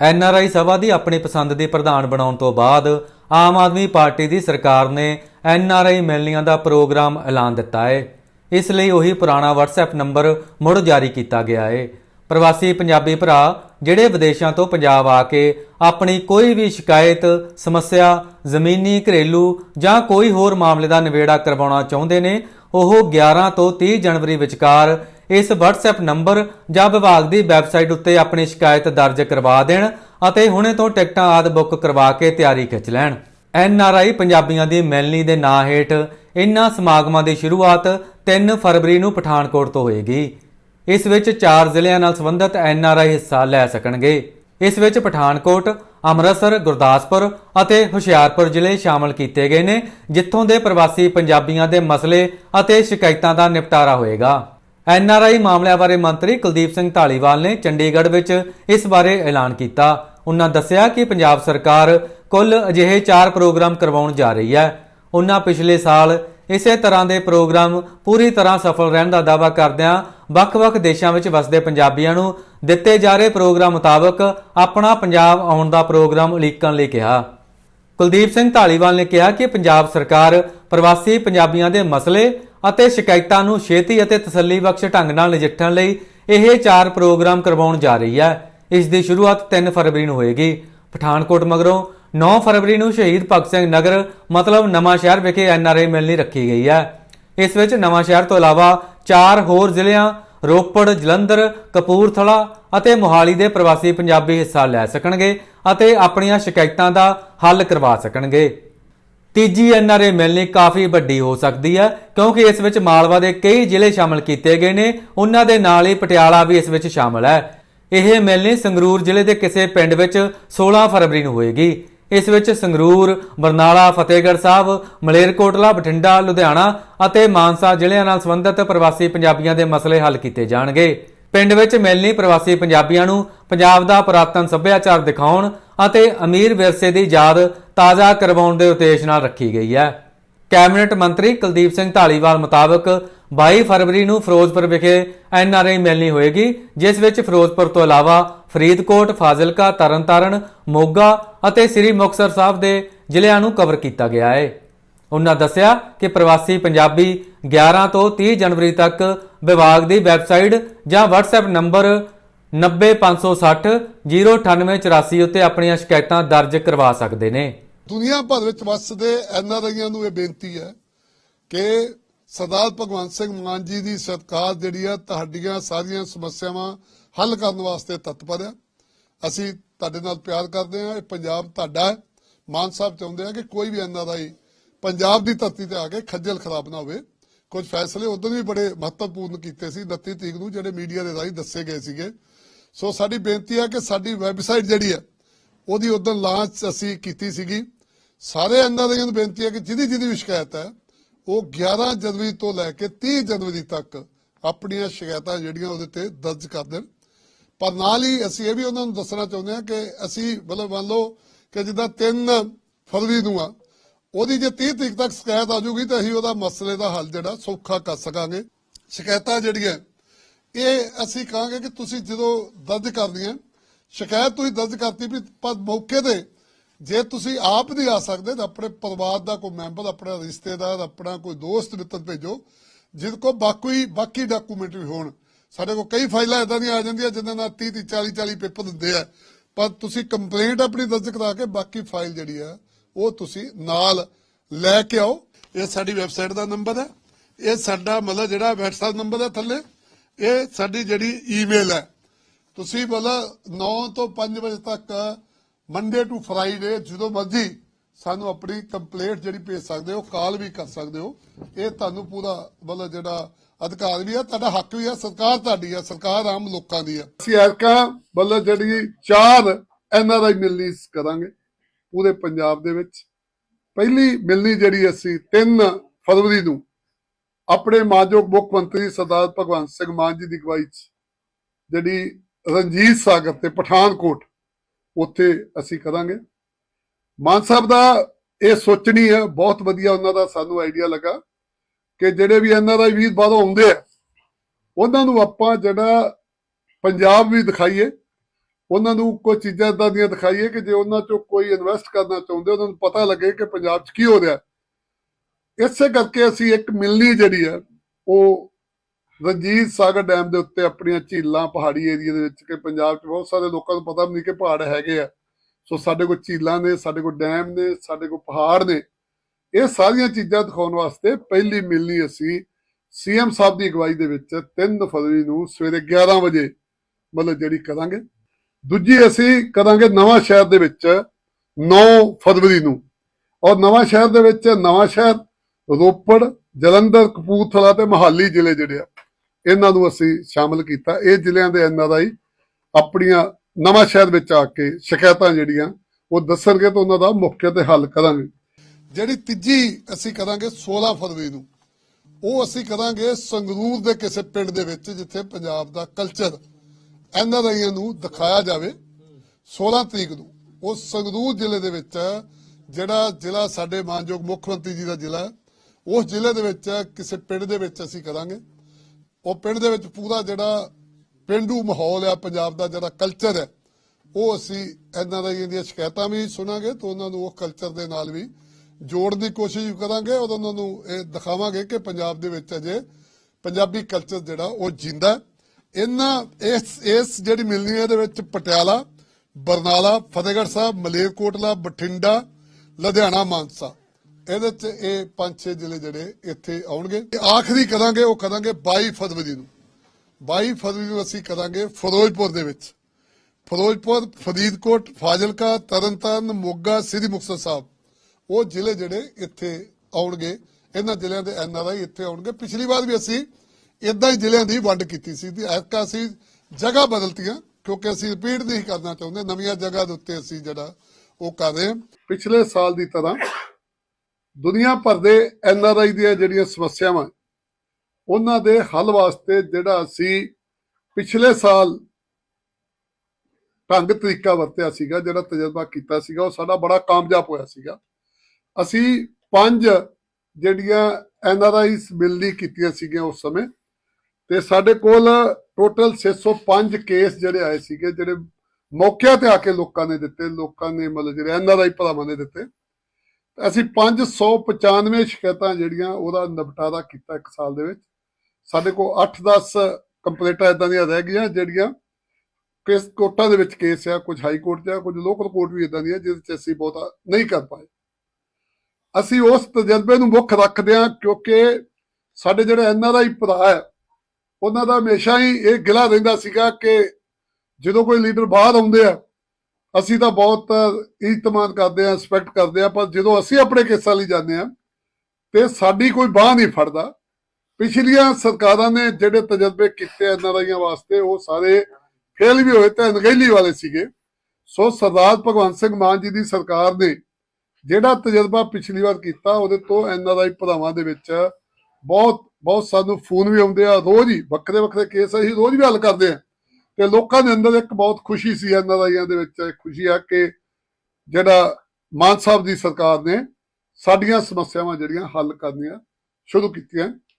N R I ਸਭਾ ਦੀ ਆਪਣੀ ਪਸੰਦ ਦੀ ਪ੍ਰਧਾਨ ਬਣਾਉਣ ਤੋਂ ਬਾਅਦ ਆਮ ਆਦਮੀ ਪਾਰਟੀ ਦੀ ਸਰਕਾਰ ਨੇ ਐੱਨ ਆਰ ਆਈ ਮਿਲਣੀਆਂ ਦਾ ਪ੍ਰੋਗਰਾਮ ਐਲਾਨ ਦਿੱਤਾ ਹੈ ਇਸ ਲਈ ਉਹੀ ਪੁਰਾਣਾ WhatsApp ਨੰਬਰ ਮੁੜ ਜਾਰੀ ਕੀਤਾ ਗਿਆ ਹੈ ਪ੍ਰਵਾਸੀ ਪੰਜਾਬੀ ਭਰਾ, ਜਿਹੜੇ ਵਿਦੇਸ਼ਾਂ ਤੋਂ ਪੰਜਾਬ ਆ ਕੇ ਆਪਣੀ ਕੋਈ ਵੀ ਸ਼ਿਕਾਇਤ, ਸਮੱਸਿਆ, ਜ਼ਮੀਨੀ ਘਰੇਲੂ ਜਾਂ ਕੋਈ ਹੋਰ ਮਾਮਲੇ ਦਾ ਨਿਬੇੜਾ ਕਰਵਾਉਣਾ ਚਾਹੁੰਦੇ ਨੇ, ਉਹ 11 ਤੋਂ 30 ਜਨਵਰੀ ਵਿਚਕਾਰ ਇਸ WhatsApp ਨੰਬਰ ਜਾਂ ਵਿਭਾਗ ਦੀ ਵੈਬਸਾਈਟ ਉੱਤੇ ਆਪਣੀ ਸ਼ਿਕਾਇਤ ਦਰਜ ਕਰਵਾ ਦੇਣ ਅਤੇ ਹੁਣੇ ਤੋਂ ਟਿਕਟਾਂ ਆਦ ਬੁੱਕ ਕਰਵਾ ਕੇ ਤਿਆਰੀ ਖਿੱਚ ਲੈਣ। ਐਨਆਰਆਈ ਪੰਜਾਬੀਆਂ ਦੀ ਮਿਲਣੀ ਦੇ ਨਾਂ ਹੇਠ ਇਨ੍ਹਾਂ ਸਮਾਗਮਾਂ ਦੀ ਸ਼ੁਰੂਆਤ 3 ਫਰਵਰੀ ਨੂੰ ਪਠਾਨਕੋਟ ਤੋਂ ਹੋਏਗੀ। ਇਸ ਵਿੱਚ 4 ਜ਼ਿਲ੍ਹਿਆਂ ਨਾਲ ਸੰਬੰਧਿਤ ਐਨਆਰਆਈ ਹਿੱਸਾ ਲੈ ਸਕਣਗੇ। ਇਸ ਵਿੱਚ ਪਠਾਨਕੋਟ, ਅੰਮ੍ਰਿਤਸਰ, ਗੁਰਦਾਸਪੁਰ ਅਤੇ ਹੁਸ਼ਿਆਰਪੁਰ ਜ਼ਿਲ੍ਹੇ ਸ਼ਾਮਲ ਕੀਤੇ ਗਏ ਨੇ, ਜਿੱਥੋਂ ਦੇ ਪ੍ਰਵਾਸੀ ਪੰਜਾਬੀਆਂ ਦੇ ਮਸਲੇ ਅਤੇ ਸ਼ਿਕਾਇਤਾਂ ਦਾ ਨਿਪਟਾਰਾ ਹੋਏਗਾ। ਐਨਆਰਆਈ ਮਾਮਲਿਆਂ ਬਾਰੇ ਮੰਤਰੀ ਕੁਲਦੀਪ ਸਿੰਘ ਢਾਲੀਵਾਲ ਨੇ ਚੰਡੀਗੜ੍ਹ ਵਿੱਚ ਇਸ ਬਾਰੇ ਐਲਾਨ ਕੀਤਾ। ਉਹਨਾਂ ਦੱਸਿਆ ਕਿ ਪੰਜਾਬ ਸਰਕਾਰ ਕੁੱਲ ਅਜਿਹੇ 4 ਪ੍ਰੋਗਰਾਮ ਕਰਵਾਉਣ ਜਾ ਰਹੀ ਹੈ। ਉਹਨਾਂ ਪਿਛਲੇ ਸਾਲ ਇਸੇ ਤਰ੍ਹਾਂ ਦੇ ਪ੍ਰੋਗਰਾਮ ਪੂਰੀ ਤਰ੍ਹਾਂ ਸਫਲ ਰਹਿਣ ਦਾ ਦਾਅਵਾ ਕਰਦਿਆਂ ਵੱਖ-ਵੱਖ ਦੇਸ਼ਾਂ ਵਿੱਚ ਵਸਦੇ ਪੰਜਾਬੀਆਂ ਨੂੰ ਦਿੱਤੇ ਜਾ ਰਹੇ ਪ੍ਰੋਗਰਾਮ ਮੁਤਾਬਕ ਆਪਣਾ ਪੰਜਾਬ ਆਉਣ ਦਾ ਪ੍ਰੋਗਰਾਮ ਉਲੀਕਣ ਲਈ ਕਿਹਾ। ਕੁਲਦੀਪ ਸਿੰਘ ਢਾਲੀਵਾਲ ਨੇ ਕਿਹਾ ਕਿ ਪੰਜਾਬ ਸਰਕਾਰ ਪ੍ਰਵਾਸੀ ਪੰਜਾਬੀਆਂ ਦੇ ਮਸਲੇ ਅਤੇ ਸ਼ਿਕਾਇਤਾਂ ਨੂੰ ਛੇਤੀ ਅਤੇ ਤਸੱਲੀਬਖਸ਼ ਢੰਗ ਨਾਲ ਨਜਿੱਠਣ ਲਈ ਇਹ ਚਾਰ ਪ੍ਰੋਗਰਾਮ ਕਰਵਾਉਣ ਜਾ ਰਹੀ ਹੈ। ਇਸ ਦੀ ਸ਼ੁਰੂਆਤ 3 ਫਰਵਰੀ ਨੂੰ ਹੋਏਗੀ। ਪਠਾਨਕੋਟ ਮਗਰੋਂ 9 ਫਰਵਰੀ ਨੂੰ ਸ਼ਹੀਦ ਭਗਤ ਸਿੰਘ ਨਗਰ, ਮਤਲਬ ਨਵਾਂ ਸ਼ਹਿਰ ਵਿਖੇ ਐਨਆਰਆਈ ਮਿਲਣੀ ਰੱਖੀ ਗਈ ਹੈ। ਇਸ ਵਿੱਚ ਨਵਾਂ ਸ਼ਹਿਰ ਤੋਂ ਇਲਾਵਾ ਚਾਰ ਹੋਰ ਜ਼ਿਲ੍ਹਿਆਂ, ਰੋਪੜ, ਜਲੰਧਰ, ਕਪੂਰਥਲਾ ਅਤੇ ਮੋਹਾਲੀ ਦੇ ਪ੍ਰਵਾਸੀ ਪੰਜਾਬੀ ਹਿੱਸਾ ਲੈ ਸਕਣਗੇ ਅਤੇ ਆਪਣੀਆਂ ਸ਼ਿਕਾਇਤਾਂ ਦਾ ਹੱਲ ਕਰਵਾ ਸਕਣਗੇ। ਤੀਜੀ ਐਨਆਰਏ ਮਿਲਣੀ ਕਾਫੀ ਵੱਡੀ ਹੋ ਸਕਦੀ ਹੈ ਕਿਉਂਕਿ ਇਸ ਵਿੱਚ ਮਾਲਵਾ ਦੇ ਕਈ ਜ਼ਿਲ੍ਹੇ ਸ਼ਾਮਲ ਕੀਤੇ ਗਏ ਨੇ, ਉਹਨਾਂ ਦੇ ਨਾਲ ਹੀ ਪਟਿਆਲਾ ਵੀ ਇਸ ਵਿੱਚ ਸ਼ਾਮਲ ਹੈ। ਇਹ ਮਿਲਣੀ ਸੰਗਰੂਰ ਜ਼ਿਲ੍ਹੇ ਦੇ ਕਿਸੇ ਪਿੰਡ ਵਿੱਚ 16 ਫਰਵਰੀ ਨੂੰ ਹੋਏਗੀ। ਇਸ ਵਿੱਚ ਸੰਗਰੂਰ, ਬਰਨਾਲਾ, ਫਤਿਹਗੜ੍ਹ ਸਾਹਿਬ, ਮਲੇਰਕੋਟਲਾ, ਬਠਿੰਡਾ, ਲੁਧਿਆਣਾ ਅਤੇ ਮਾਨਸਾ ਜ਼ਿਲ੍ਹਿਆਂ ਨਾਲ ਸੰਬੰਧਿਤ ਪ੍ਰਵਾਸੀ ਪੰਜਾਬੀਆਂ ਦੇ ਮਸਲੇ ਹੱਲ ਕੀਤੇ ਜਾਣਗੇ। ਪਿੰਡ ਵਿੱਚ ਮਿਲਣੀ ਪ੍ਰਵਾਸੀ ਪੰਜਾਬੀਆਂ ਨੂੰ ਪੰਜਾਬ ਦਾ ਪੁਰਾਤਨ ਸੱਭਿਆਚਾਰ ਦਿਖਾਉਣ ਅਤੇ ਅਮੀਰ ਵਿਰਸੇ ਦੀ ਯਾਦ ਤਾਜ਼ਾ ਕਰਵਾਉਣ ਦੇ ਉਦੇਸ਼ ਨਾਲ ਰੱਖੀ ਗਈ ਹੈ। ਕੈਬਨਿਟ ਮੰਤਰੀ ਕੁਲਦੀਪ ਸਿੰਘ ਢਾਲੀਵਾਲ ਮੁਤਾਬਕ 22 ਫਰਵਰੀ ਨੂੰ ਫਿਰੋਜ਼ਪੁਰ ਵਿਖੇ ਐਨਆਰਆਈ ਮਿਲਣੀ ਹੋਏਗੀ, ਜਿਸ ਵਿੱਚ ਫਿਰੋਜ਼ਪੁਰ ਤੋਂ ਇਲਾਵਾ ਫਰੀਦਕੋਟ, ਫਾਜ਼ਿਲਕਾ, ਤਰਨਤਾਰਨ, ਮੋਗਾ ਅਤੇ ਸ੍ਰੀ ਮੁਕਤਸਰ ਸਾਹਿਬ ਦੇ ਜ਼ਿਲ੍ਹਿਆਂ ਨੂੰ ਕਵਰ ਕੀਤਾ ਗਿਆ ਹੈ ਉਹਨਾਂ ਦੱਸਿਆ ਕਿ ਪ੍ਰਵਾਸੀ ਪੰਜਾਬੀ 11 ਤੋਂ 30 ਜਨਵਰੀ ਤੱਕ ਵਿਭਾਗ ਦੀ ਵੈਬਸਾਈਟ ਜਾਂ WhatsApp ਨੰਬਰ 90560 09884 ਉੱਤੇ ਆਪਣੀਆਂ ਸ਼ਿਕਾਇਤਾਂ ਦਰਜ ਕਰਵਾ ਸਕਦੇ ਨੇ। ਦੁਨੀਆ ਭਰ ਵਿੱਚ ਵੱਸਦੇ ਐਨਆਰਆਈਆਂ ਨੂੰ ਇਹ ਬੇਨਤੀ ਹੈ ਕਿ ਸਰਦਾਰ ਭਗਵੰਤ ਸਿੰਘ ਮਾਨ ਜੀ ਦੀ ਸਰਕਾਰ ਜਿਹੜੀ ਆ, ਤੁਹਾਡੀਆਂ ਸਾਰੀਆਂ ਸਮੱਸਿਆਵਾਂ ਹੱਲ ਕਰਨ ਵਾਸਤੇ ਤਤਪਰ ਹੈ ਅਸੀਂ ਤੁਹਾਡੇ ਨਾਲ ਪਿਆਰ ਕਰਦੇ ਹਾਂ। ਇਹ ਪੰਜਾਬ ਤੁਹਾਡਾ ਹੈ। ਮਾਨ ਸਾਹਿਬ ਚਾਹੁੰਦੇ ਆ ਕਿ ਕੋਈ ਵੀ ਐਨਆਰਆਈ ਪੰਜਾਬ ਦੀ ਧਰਤੀ ਤੇ ਆ ਕੇ ਖੱਜਲ ਖਰਾਬ ਨਾ ਹੋਵੇ। ਕੁਝ ਫੈਸਲੇ ਉਦੋਂ ਵੀ ਬੜੇ ਮਹੱਤਵਪੂਰਨ ਕੀਤੇ ਸੀ 29 ਤਰੀਕ ਨੂੰ, ਜਿਹੜੇ ਮੀਡੀਆ ਦੇ ਰਾਹੀਂ ਦੱਸੇ ਗਏ ਸੀਗੇ। ਸੋ ਸਾਡੀ ਬੇਨਤੀ ਹੈ ਕਿ ਸਾਡੀ ਵੈਬਸਾਈਟ ਜਿਹੜੀ ਹੈ ਉਹਦੀ ਉਦੋਂ ਲਾਂਚ ਅਸੀਂ ਕੀਤੀ ਸੀਗੀ। ਸਾਰੇ ਐਨਆਰਆਈਆਂ ਨੂੰ ਬੇਨਤੀ ਹੈ ਕਿ ਜਿਹਦੀ ਜਿਹਦੀ ਵੀ ਸ਼ਿਕਾਇਤ ਹੈ, ਉਹ 11 ਜਨਵਰੀ ਤੋਂ ਲੈ ਕੇ 30 ਜਨਵਰੀ ਤੱਕ ਆਪਣੀਆਂ ਸ਼ਿਕਾਇਤਾਂ ਜਿਹੜੀਆਂ ਉਹਦੇ ਤੇ ਦਰਜ ਕਰ ਦੇਣ। ਪਰ ਨਾਲ ਹੀ ਅਸੀਂ ਇਹ ਵੀ ਉਹਨਾਂ ਨੂੰ ਦੱਸਣਾ ਚਾਹੁੰਦੇ ਹਾਂ ਕਿ ਅਸੀਂ ਮਤਲਬ ਮੰਨ ਲਓ ਕਿ ਜਿੱਦਾਂ 3 ਫਰਵਰੀ ਨੂੰ ਆ, ਉਹਦੀ ਜੇ 30 ਤਰੀਕ ਤੱਕ ਸ਼ਿਕਾਇਤ ਆ ਜਾਊਗੀ ਤਾਂ ਅਸੀਂ ਉਹਦਾ ਮਸਲੇ ਦਾ ਹੱਲ ਜਿਹੜਾ ਸੌਖਾ ਕਰ ਸਕਾਂਗੇ। ਸ਼ਿਕਾਇਤਾਂ ਜਿਹੜੀਆਂ, ਇਹ ਅਸੀਂ ਕਹਾਂਗੇ ਕਿ ਤੁਸੀਂ ਜਦੋਂ ਦਰਜ ਕਰਦੀਆਂ ਸ਼ਿਕਾਇਤ ਤੁਸੀਂ ਦਰਜ ਕਰਤੀ ਵੀ ਪਰ ਮੌਕੇ ਤੇ ਜੇ ਤੁਸੀਂ ਆਪ ਨਹੀਂ ਆ ਸਕਦੇ ਤਾਂ ਆਪਣੇ ਪਰਿਵਾਰ ਦਾ ਕੋਈ ਮੈਂਬਰ, ਆਪਣਾ ਰਿਸ਼ਤੇਦਾਰ, ਆਪਣਾ ਕੋਈ ਦੋਸਤ, ਮਿੱਤਰ ਭੇਜੋ, ਜਿਹਦੇ ਕੋਲ ਬਾਕੀ ਬਾਕੀ ਡਾਕੂਮੈਂਟ ਵੀ ਹੋਣ। ਸਾਡੇ ਕੋਲ ਕਈ ਫਾਈਲਾਂ ਇਦਾਂ ਦੀਆਂ ਆ ਜਾਂਦੀਆਂ ਜਿਨ੍ਹਾਂ ਨਾਲ 30 30 40 40 ਪੇਪਰ ਹੁੰਦੇ ਆ। ਪਰ ਤੁਸੀਂ ਕੰਪਲੇਂਟ ਆਪਣੀ ਦਰਜ ਕਰਾ ਕੇ ਬਾਕੀ ਫਾਈਲ ਜਿਹੜੀ ਆ, ਉਹ ਤੁਸੀਂ ਨਾਲ ਲੈ ਕੇ ਆਓ। ਇਹ ਸਾਡੀ ਵੈਬਸਾਈਟ ਦਾ ਨੰਬਰ ਹੈ। ਇਹ ਸਾਡਾ ਮਤਲਬ ਜਿਹੜਾ WhatsApp ਨੰਬਰ ਹੈ ਥੱਲੇ। ਇਹ ਸਾਡੀ ਜਿਹੜੀ ਈਮੇਲ ਹੈ। ਤੁਸੀਂ ਮਤਲਬ 9 ਤੋਂ 5 ਵਜੇ ਤੱਕ ਮੰਡੇ ਟੂ ਫਰਾਈਡੇ ਜਦੋਂ ਮਰਜ਼ੀ ਸਾਨੂੰ ਆਪਣੀ ਕੰਪਲੇਂਟ ਜਿਹੜੀ ਭੇਜ ਸਕਦੇ ਹੋ ਕਾਲ ਵੀ ਕਰ ਸਕਦੇ ਹੋ, ਇਹ ਤੁਹਾਨੂੰ ਪੂਰਾ ਮਤਲਬ ਜਿਹੜਾ ਅਧਿਕਾਰ ਵੀ ਆ, ਤੁਹਾਡਾ ਹੱਕ ਵੀ ਹੈ ਸਰਕਾਰ ਤੁਹਾਡੀ ਹੈ ਸਰਕਾਰ ਆਮ ਲੋਕਾਂ ਦੀ ਹੈ ਅਸੀਂ ਐਰਕਾ ਮਤਲਬ ਜਿਹੜੀ ਚਾਰ ਐਨਆਰਆਈ ਮਿਲਣੀ ਕਰਾਂਗੇ ਪੂਰੇ ਪੰਜਾਬ ਦੇ ਵਿੱਚ। ਪਹਿਲੀ ਮਿਲਣੀ ਜਿਹੜੀ ਅਸੀਂ 3 ਫਰਵਰੀ ਨੂੰ ਆਪਣੇ ਮਾਨਯੋਗ ਮੁੱਖ ਮੰਤਰੀ ਸਰਦਾਰ ਭਗਵੰਤ ਸਿੰਘ ਮਾਨ ਜੀ ਦੀ ਅਗਵਾਈ 'ਚ, ਜਿਹੜੀ ਰਣਜੀਤ ਸਾਗਰ ਤੇ ਪਠਾਨਕੋਟ ਉੱਥੇ ਅਸੀਂ ਕਰਾਂਗੇ। ਮਾਨ ਸਾਹਿਬ ਦਾ ਇਹ ਸੋਚਣੀ ਹੈ, ਬਹੁਤ ਵਧੀਆ ਉਹਨਾਂ ਦਾ ਸਾਨੂੰ ਆਈਡੀਆ ਲੱਗਾ ਕਿ ਜਿਹੜੇ ਵੀ ਐਨਆਰਆਈ ਵੀਰ ਬਾਹਰੋਂ ਆਉਂਦੇ ਆ, ਉਹਨਾਂ ਨੂੰ ਆਪਾਂ ਜਿਹੜਾ ਪੰਜਾਬ ਵੀ ਦਿਖਾਈਏ, ਉਹਨਾਂ ਨੂੰ ਕੋਈ ਚੀਜ਼ਾਂ ਇਦਾਂ ਦੀਆਂ ਦਿਖਾਈਏ ਕਿ ਜੇ ਉਹਨਾਂ ਚੋਂ ਕੋਈ ਇਨਵੈਸਟ ਕਰਨਾ ਚਾਹੁੰਦੇ, ਉਹਨਾਂ ਨੂੰ ਪਤਾ ਲੱਗੇ ਕਿ ਪੰਜਾਬ 'ਚ ਕੀ ਹੋ ਰਿਹਾ। ਇਸੇ ਕਰਕੇ ਅਸੀਂ ਇੱਕ ਮਿਲਣੀ ਜਿਹੜੀ ਹੈ, ਉਹ ਰਣਜੀਤ ਸਾਗਰ ਡੈਮ ਦੇ ਉੱਤੇ ਆਪਣੀਆਂ ਝੀਲਾਂ, ਪਹਾੜੀ ਏਰੀਆ ਦੇ ਵਿੱਚ ਕਿ ਪੰਜਾਬ 'ਚ ਬਹੁਤ ਸਾਰੇ ਲੋਕਾਂ ਨੂੰ ਪਤਾ ਵੀ ਨਹੀਂ ਕਿ ਪਹਾੜ ਹੈਗੇ ਆ। ਸੋ ਸਾਡੇ ਕੋਲ ਝੀਲਾਂ ਨੇ, ਸਾਡੇ ਕੋਲ ਡੈਮ ਨੇ, ਸਾਡੇ ਕੋਲ ਪਹਾੜ ਨੇ। ਇਹ ਸਾਰੀਆਂ ਚੀਜ਼ਾਂ ਦਿਖਾਉਣ ਵਾਸਤੇ ਪਹਿਲੀ ਮਿਲਣੀ ਅਸੀਂ ਸੀਐਮ ਸਾਹਿਬ ਦੀ ਅਗਵਾਈ ਦੇ ਵਿੱਚ 3 ਫਰਵਰੀ ਨੂੰ ਸਵੇਰੇ 11 ਵਜੇ ਮਤਲਬ ਜਿਹੜੀ ਕਰਾਂਗੇ। ਦੂਜੀ ਅਸੀਂ ਕਰਾਂਗੇ ਨਵਾਂ ਸ਼ਹਿਰ ਦੇ ਵਿੱਚ 9 ਫਰਵਰੀ ਨੂੰ। ਔਰ ਨਵਾਂ ਸ਼ਹਿਰ ਦੇ ਵਿੱਚ ਨਵਾਂ ਸ਼ਹਿਰ ਰੋਪੜ, ਜਲੰਧਰ, ਕਪੂਰਥਲਾ ਤੇ ਮੋਹਾਲੀ ਜ਼ਿਲ੍ਹੇ ਜਿਹੜੇ ਆ। ਇਹਨਾਂ ਨੂੰ ਅਸੀਂ ਸ਼ਾਮਲ ਕੀਤਾ। ਇਹ ਜ਼ਿਲ੍ਹਿਆਂ ਦੇ ਐਨਆਰਆਈ ਆਪਣੀਆਂ ਨਵਾਂ ਸ਼ਹਿਰ ਵਿੱਚ ਆ ਕੇ ਸ਼ਿਕਾਇਤਾਂ ਜਿਹੜੀਆਂ ਉਹ ਦੱਸਣਗੇ ਤਾਂ ਉਹਨਾਂ ਦਾ ਮੌਕੇ ਤੇ ਹੱਲ ਕਰਾਂਗੇ। ਜਿਹੜੀ ਤੀਜੀ ਅਸੀਂ ਕਰਾਂਗੇ 16 ਫਰਵਰੀ ਨੂੰ ਉਹ ਅਸੀਂ ਕਰਾਂਗੇ ਸੰਗਰੂਰ ਦੇ ਕਿਸੇ ਪਿੰਡ ਦੇ ਵਿੱਚ ਜਿੱਥੇ ਪੰਜਾਬ ਦਾ ਕਲਚਰ ਐਨਆਰਆਈਆਂ ਨੂੰ ਦਿਖਾਇਆ ਜਾਵੇ 16 ਤਰੀਕ ਨੂੰ। ਉਹ ਸੰਗਰੂਰ ਜ਼ਿਲ੍ਹੇ ਦੇ ਵਿੱਚ ਜਿਹੜਾ ਜ਼ਿਲ੍ਹਾ ਸਾਡੇ ਮਾਨਯੋਗ ਮੁੱਖ ਮੰਤਰੀ ਜੀ ਦਾ ਜ਼ਿਲ੍ਹਾ ਹੈ, ਉਸ ਜ਼ਿਲ੍ਹੇ ਦੇ ਵਿੱਚ ਕਿਸੇ ਪਿੰਡ ਦੇ ਵਿੱਚ ਅਸੀਂ ਕਰਾਂਗੇ। ਉਹ ਪਿੰਡ ਦੇ ਵਿੱਚ ਪੂਰਾ ਜਿਹੜਾ ਪਿੰਡੂ ਮਾਹੌਲ ਆ, ਪੰਜਾਬ ਦਾ ਜਿਹੜਾ ਕਲਚਰ ਹੈ, ਉਹ ਅਸੀਂ ਐਨਆਰਆਈਆਂ ਦੀਆਂ ਸ਼ਿਕਾਇਤਾਂ ਵੀ ਸੁਣਾਂਗੇ ਤੇ ਉਹਨਾਂ ਨੂੰ ਉਹ ਕਲਚਰ ਦੇ ਨਾਲ ਵੀ ਜੋੜਨ ਦੀ ਕੋਸ਼ਿਸ਼ ਕਰਾਂਗੇ ਔਰ ਉਹਨਾਂ ਨੂੰ ਇਹ ਦਿਖਾਵਾਂਗੇ ਕਿ ਪੰਜਾਬ ਦੇ ਵਿੱਚ ਅਜੇ ਪੰਜਾਬੀ ਕਲਚਰ ਜਿਹੜਾ ਉਹ ਜਿੰਦਾ ਇਹਨਾਂ ਇਸ ਇਸ ਜਿਹੜੀ ਮਿਲਣੀ ਹੈ ਇਹਦੇ ਵਿੱਚ ਪਟਿਆਲਾ, ਬਰਨਾਲਾ, ਫਤਿਹਗੜ੍ਹ ਸਾਹਿਬ, ਮਲੇਰਕੋਟਲਾ, ਬਠਿੰਡਾ, ਲੁਧਿਆਣਾ, ਮਾਨਸਾ। ਇਹਦੇ ਚ ਇਹ ਪੰਜ ਛੇ ਜ਼ਿਲ੍ਹੇ ਜਿਹੜੇ ਇੱਥੇ ਆਉਣਗੇ। ਤੇ ਆਖਰੀ ਕਰਾਂਗੇ, ਉਹ ਕਰਾਂਗੇ 22 ਫਰਵਰੀ ਨੂੰ। 22 ਫਰਵਰੀ ਨੂੰ ਅਸੀਂ ਕਰਾਂਗੇ ਫਿਰੋਜ਼ਪੁਰ ਦੇ ਵਿੱਚ। ਫਿਰੋਜ਼ਪੁਰ, ਫਰੀਦਕੋਟ, ਫਾਜ਼ਿਲਕਾ, ਤਰਨਤਾਰਨ, ਮੋਗਾ, ਸ੍ਰੀ ਮੁਕਤਸਰ ਸਾਹਿਬ। ਉਹ ਜ਼ਿਲ੍ਹੇ ਜਿਹੜੇ ਇੱਥੇ ਆਉਣਗੇ। ਇਹਨਾਂ ਜ਼ਿਲ੍ਹਿਆਂ ਦੇ ਐਨਆਰਆਈ ਇੱਥੇ ਆਉਣਗੇ। ਪਿਛਲੀ ਵਾਰ ਵੀ ਅਸੀਂ ਇਦਾਂ ਹੀ ਜ਼ਿਲ੍ਹਿਆਂ ਦੀ ਵੰਡ ਕੀਤੀ ਸੀ ਤੇ ਐਤਕਾ ਅਸੀਂ ਜਗ੍ਹਾ ਬਦਲਤੀਆਂ, ਕਿਉਂਕਿ ਅਸੀਂ ਰਿਪੀਟ ਨਹੀਂ ਕਰਨਾ ਚਾਹੁੰਦੇ। ਨਵੀਆਂ ਜਗ੍ਹਾ ਦੇ ਉੱਤੇ ਅਸੀਂ ਜਿਹੜਾ ਉਹ ਕਰ ਰਹੇ ਹਾਂ। ਪਿਛਲੇ ਸਾਲ ਦੀ ਤਰ੍ਹਾਂ ਦੁਨੀਆ ਭਰ ਦੇ ਐਨਆਰਆਈ ਦੀਆਂ ਜਿਹੜੀਆਂ ਸਮੱਸਿਆਵਾਂ, ਉਹਨਾਂ ਦੇ ਹੱਲ ਵਾਸਤੇ ਜਿਹੜਾ ਅਸੀਂ ਪਿਛਲੇ ਸਾਲ ਢੰਗ ਤਰੀਕਾ ਵਰਤਿਆ ਸੀਗਾ, ਜਿਹੜਾ ਤਜਰਬਾ ਕੀਤਾ ਸੀਗਾ, ਉਹ ਸਾਡਾ ਬੜਾ ਕਾਮਯਾਬ ਹੋਇਆ ਸੀਗਾ। ਅਸੀਂ ਪੰਜ ਜਿਹੜੀਆਂ ਐਨ ਆਰ ਐਨਆਰਆਈਸ ਮਿਲਣੀ ਕੀਤੀਆਂ ਸੀਗੀਆਂ ਉਸ ਸਮੇਂ, ਤੇ ਸਾਡੇ ਕੋਲ ਟੋਟਲ 605 ਕੇਸ ਜਿਹੜੇ ਆਏ ਸੀਗੇ, ਜਿਹੜੇ ਮੌਕਿਆਂ ਤੇ ਆ ਕੇ ਲੋਕਾਂ ਨੇ ਦਿੱਤੇ, ਲੋਕਾਂ ਨੇ ਮਤਲਬ ਜਿਹੜੇ ਐਨ ਆਰ ਆਈ ਭਰਾਵਾਂ ਨੇ ਦਿੱਤੇ। ਅਸੀਂ 595 ਸ਼ਿਕਾਇਤਾਂ ਜਿਹੜੀਆਂ ਉਹਦਾ ਨਿਪਟਾਰਾ ਕੀਤਾ ਇੱਕ ਸਾਲ ਦੇ ਵਿੱਚ। ਸਾਡੇ ਕੋਲ 8-10 ਕੰਪਲੇਂਟਾਂ ਇਦਾਂ ਦੀਆਂ ਰਹਿ ਗਈਆਂ ਜਿਹੜੀਆਂ ਕਿਸ ਕੋਰਟਾਂ ਦੇ ਵਿੱਚ ਕੇਸ ਆ, ਕੁਝ ਹਾਈ ਕੋਰਟ 'ਚ ਆ, ਕੁਝ ਲੋਕਲ ਕੋਰਟ ਵੀ ਇਦਾਂ ਦੀਆਂ ਜਿਹਦੇ 'ਚ ਅਸੀਂ ਬਹੁਤਾ ਨਹੀਂ ਕਰ ਪਾਏ। ਅਸੀਂ ਉਸ ਤਜਰਬੇ ਨੂੰ ਮੁੱਖ ਰੱਖਦੇ ਹਾਂ ਕਿਉਂਕਿ ਸਾਡੇ ਜਿਹੜੇ ਐਨਆਰਆਈ ਭਰਾ ਹੈ, ਉਹਨਾਂ ਦਾ ਹਮੇਸ਼ਾ ਹੀ ਇਹ ਗਿਲਾ ਰਹਿੰਦਾ ਸੀਗਾ ਕਿ ਜਦੋਂ ਕੋਈ ਲੀਡਰ ਬਾਹਰ ਆਉਂਦੇ ਆ ਅਸੀਂ ਤਾਂ ਬਹੁਤ ਇਤਮਾਨ ਕਰਦੇ ਆ ਰਿਸਪੈਕਟ ਕਰਦੇ ਆ ਪਰ ਜਦੋਂ ਅਸੀਂ ਆਪਣੇ ਕੇਸਾਂ ਲਈ ਜਾਂਦੇ ਆ ਤੇ ਸਾਡੀ ਕੋਈ ਬਾਹ ਨਹੀਂ ਫੜਦਾ। ਪਿਛਲੀਆਂ ਸਰਕਾਰਾਂ ਨੇ ਜਿਹੜੇ ਤਜਰਬੇ ਕੀਤੇ ਐਨਆਰਆਈਆਂ ਵਾਸਤੇ, ਉਹ ਸਾਰੇ ਫੇਲ ਵੀ ਹੋਏ ਤੇ ਅਣਗਹਿਲੀ ਵਾਲੇ ਸੀਗੇ। ਸੋ ਸਰਦਾਰ ਭਗਵੰਤ ਸਿੰਘ ਮਾਨ ਜੀ ਦੀ ਸਰਕਾਰ ਨੇ ਜਿਹੜਾ ਤਜਰਬਾ ਪਿਛਲੀ ਵਾਰ ਕੀਤਾ, ਉਹਦੇ ਤੋਂ ਐਨਆਰਆਈ ਭਰਾਵਾਂ ਦੇ ਵਿੱਚ ਬਹੁਤ ਬਹੁਤ ਸਾਨੂੰ ਫੋਨ ਵੀ ਆਉਂਦੇ ਆ। ਰੋਜ਼ ਹੀ ਵੱਖਰੇ ਵੱਖਰੇ ਕੇਸ ਅਸੀਂ ਰੋਜ਼ ਵੀ ਹੱਲ ਕਰਦੇ ਆ ਤੇ ਲੋਕਾਂ ਦੇ ਅੰਦਰ ਇੱਕ ਬਹੁਤ ਖੁਸ਼ੀ ਸੀ ਐਨਆਰਆਈਆਂ ਦੇ ਵਿੱਚ ਇੱਕ ਖੁਸ਼ੀ ਆ ਕਿ ਜਿਹੜਾ ਮਾਨ ਸਾਹਿਬ ਦੀ ਸਰਕਾਰ ਨੇ ਸਾਡੀਆਂ ਸਮੱਸਿਆਵਾਂ ਜਿਹੜੀਆਂ ਹੱਲ ਕਰਨੀਆਂ ਸ਼ੁਰੂ ਕੀਤੀਆਂ।